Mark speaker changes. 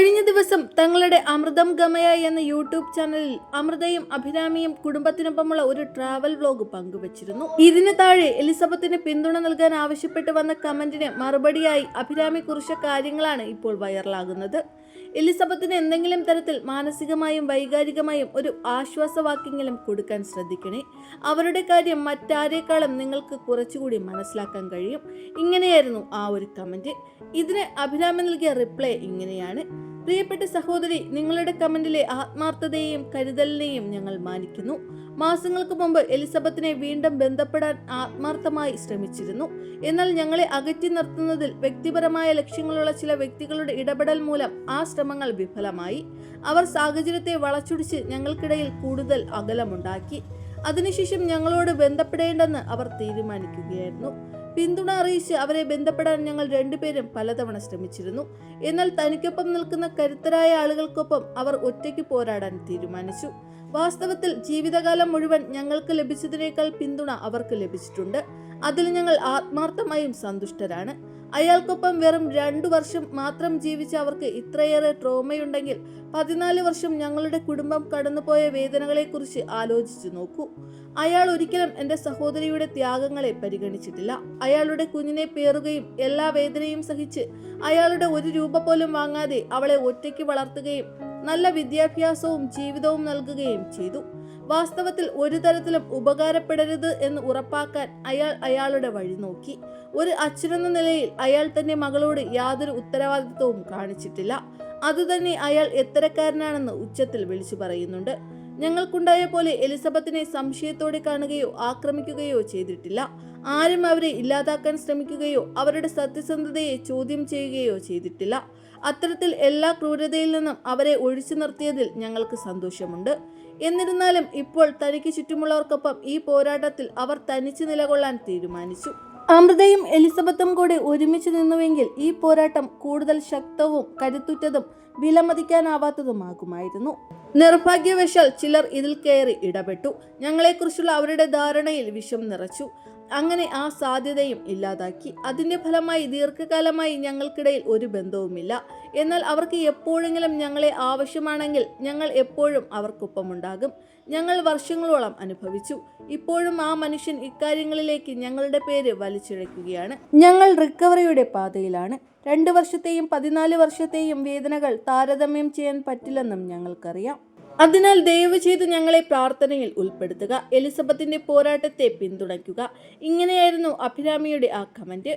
Speaker 1: കഴിഞ്ഞ ദിവസം തങ്ങളുടെ അമൃതം ഗമയ എന്ന യൂട്യൂബ് ചാനലിൽ അമൃതയും അഭിരാമിയും കുടുംബത്തിനൊപ്പമുള്ള ഒരു ട്രാവൽ വ്ലോഗ് പങ്കുവച്ചിരുന്നു. ഇതിന് താഴെ എലിസബത്തിന് പിന്തുണ നൽകാൻ ആവശ്യപ്പെട്ട് വന്ന കമന്റിന് മറുപടിയായി അഭിരാമി കുറിച്ച കാര്യങ്ങളാണ് ഇപ്പോൾ വൈറലാകുന്നത്. എലിസബത്തിന് എന്തെങ്കിലും തരത്തിൽ മാനസികമായും വൈകാരികമായും ഒരു ആശ്വാസവാക്യെങ്കിലും കൊടുക്കാൻ ശ്രദ്ധിക്കണേ. അവരുടെ കാര്യം മറ്റാരേക്കാളും നിങ്ങൾക്ക് കുറച്ചുകൂടി മനസ്സിലാക്കാൻ കഴിയും. ഇങ്ങനെയായിരുന്നു ആ ഒരു കമന്റ്. ഇതിന് അഭിരാമി നൽകിയ റിപ്ലൈ ഇങ്ങനെയാണ്. പ്രിയപ്പെട്ട സഹോദരി നിങ്ങളുടെ കമന്റിലെ ആത്മാർത്ഥതയെയും കരുതലിനെയും ഞങ്ങൾ മാനിക്കുന്നു. മാസങ്ങൾക്ക് മുമ്പ് എലിസബത്തിനെ വീണ്ടും ബന്ധപ്പെടാൻ ആത്മാർത്ഥമായി ശ്രമിച്ചിരുന്നു. എന്നാൽ ഞങ്ങളെ അകറ്റി നിർത്തുന്നതിൽ വ്യക്തിപരമായ ലക്ഷ്യങ്ങളുള്ള ചില വ്യക്തികളുടെ ഇടപെടൽ മൂലം ആ ശ്രമങ്ങൾ വിഫലമായി. അവർ സാഹചര്യത്തെ വളച്ചൊടിച്ച് ഞങ്ങൾക്കിടയിൽ കൂടുതൽ അകലമുണ്ടാക്കി. അതിനുശേഷം ഞങ്ങളോട് ബന്ധപ്പെടേണ്ടെന്ന് അവർ തീരുമാനിക്കുകയായിരുന്നു. പിന്തുണ അറിയിച്ച് അവരെ ബന്ധപ്പെടാൻ ഞങ്ങൾ രണ്ടുപേരും പലതവണ ശ്രമിച്ചിരുന്നു. എന്നാൽ തനിക്കൊപ്പം നിൽക്കുന്ന കരുത്തരായ ആളുകൾക്കൊപ്പം അവർ ഒറ്റയ്ക്ക് പോരാടാൻ തീരുമാനിച്ചു. വാസ്തവത്തിൽ ജീവിതകാലം മുഴുവൻ ഞങ്ങൾക്ക് ലഭിച്ചതിനേക്കാൾ പിന്തുണ അവർക്ക് ലഭിച്ചിട്ടുണ്ട്. അതിൽ ഞങ്ങൾ ആത്മാർത്ഥമായും സന്തുഷ്ടരാണ്. അയാൾക്കൊപ്പം വെറും രണ്ടു വർഷം മാത്രം ജീവിച്ച അവർക്ക് ഇത്രയേറെ ട്രോമയുണ്ടെങ്കിൽ പതിനാല് വർഷം ഞങ്ങളുടെ കുടുംബം കടന്നുപോയ വേദനകളെക്കുറിച്ച് ആലോചിച്ചു നോക്കൂ. അയാൾ ഒരിക്കലും എന്റെ സഹോദരിയുടെ ത്യാഗങ്ങളെ പരിഗണിച്ചിട്ടില്ല. അയാളുടെ കുഞ്ഞിനെ പേറുകയും എല്ലാ വേദനയും സഹിച്ച് അയാളുടെ ഒരു രൂപ പോലും വാങ്ങാതെ അവളെ ഒറ്റയ്ക്ക് വളർത്തുകയും നല്ല വിദ്യാഭ്യാസവും ജീവിതവും നൽകുകയും ചെയ്തു. വാസ്തവത്തിൽ ഒരു തരത്തിലും ഉപകാരപ്പെടരുത് എന്ന് ഉറപ്പാക്കാൻ അയാൾ അയാളുടെ വഴി നോക്കി. ഒരു അച്ഛനെന്ന നിലയിൽ അയാൾ തന്റെ മകളോട് യാതൊരു ഉത്തരവാദിത്വവും കാണിച്ചിട്ടില്ല. അതുതന്നെ അയാൾ എത്തരക്കാരനാണെന്ന് ഉച്ചത്തിൽ വിളിച്ചു പറയുന്നുണ്ട്. ഞങ്ങൾക്കുണ്ടായ പോലെ എലിസബത്തിനെ സംശയത്തോടെ കാണുകയോ ആക്രമിക്കുകയോ ചെയ്തിട്ടില്ല. ആരും അവരെ ഇല്ലാതാക്കാൻ ശ്രമിക്കുകയോ അവരുടെ സത്യസന്ധതയെ ചോദ്യം ചെയ്യുകയോ ചെയ്തിട്ടില്ല. അത്തരത്തിൽ എല്ലാ ക്രൂരതയിൽ നിന്നും അവരെ ഒഴിച്ചു നിർത്തിയതിൽ ഞങ്ങൾക്ക് സന്തോഷമുണ്ട്. എന്നിരുന്നാലും ഇപ്പോൾ തനിക്ക് ചുറ്റുമുള്ളവർക്കൊപ്പം ഈ പോരാട്ടത്തിൽ അവർ തനിച്ച് നിലകൊള്ളാൻ തീരുമാനിച്ചു. അമൃതയും എലിസബത്തും കൂടി ഒരുമിച്ച് നിന്നുവെങ്കിൽ ഈ പോരാട്ടം കൂടുതൽ ശക്തവും കരുത്തുറ്റതും വിലമതിക്കാനാവാത്തതുമാകുമായിരുന്നു. നിർഭാഗ്യവശാൽ ചിലർ ഇതിൽ കയറി ഇടപെട്ടു. ഞങ്ങളെക്കുറിച്ചുള്ള അവരുടെ ധാരണയിൽ വിഷം നിറച്ചു. അങ്ങനെ ആ സാധ്യതയും ഇല്ലാതാക്കി. അതിന്റെ ഫലമായി ദീർഘകാലമായി ഞങ്ങൾക്കിടയിൽ ഒരു ബന്ധവുമില്ല. എന്നാൽ അവർക്ക് എപ്പോഴെങ്കിലും ഞങ്ങളെ ആവശ്യമാണെങ്കിൽ ഞങ്ങൾ എപ്പോഴും അവർക്കൊപ്പമുണ്ടാകും. ഞങ്ങൾ വർഷങ്ങളോളം അനുഭവിച്ചു. ഇപ്പോഴും ആ മനുഷ്യൻ ഇക്കാര്യങ്ങളിലേക്ക് ഞങ്ങളുടെ പേര് വലിച്ചിഴക്കുകയാണ്. ഞങ്ങൾ റിക്കവറിയുടെ പാതയിലാണ്. രണ്ട് വർഷത്തെയും പതിനാല് വർഷത്തെയും വേദനകൾ താരതമ്യം ചെയ്യാൻ പറ്റില്ലെന്നും ഞങ്ങൾക്കറിയാം. അതിനാൽ ദയവ് ചെയ്ത് ഞങ്ങളെ പ്രാർത്ഥനയിൽ ഉൾപ്പെടുത്തുക എലിസബത്തിന്റെ പോരാട്ടത്തെ പിന്തുണയ്ക്കുക. ഇങ്ങനെയായിരുന്നു അഭിരാമിയുടെ ആ കമന്റ്.